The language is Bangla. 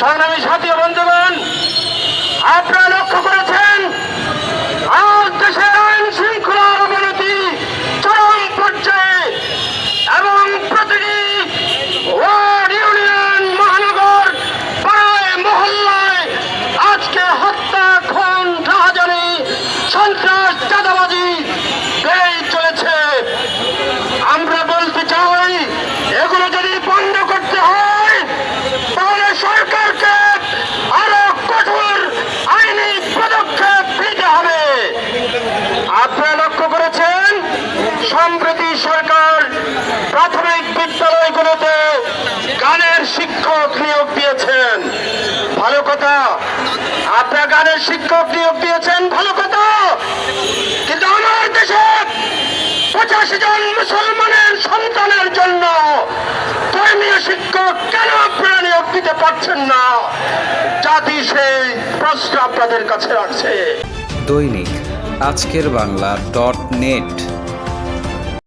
সংগ্রামী সাথী ও সম্প্রতি সরকার প্রাথমিক বিদ্যালয়গুলোতে গানের শিক্ষক নিয়োগ দিয়েছেন। ভালো কথা, আপনারা গানের শিক্ষক নিয়োগ দিয়েছেন, ভালো কথা। কিন্তু আমার দেশে পঁচাশি জন মুসলমানের সন্তানের জন্য ধর্মীয় শিক্ষক কেন আপনারা নিয়োগ দিতে পারছেন না? জাতি সেই প্রশ্ন আপনাদের কাছে রাখছে। দৈনিক আজকের বাংলা ডট নেট।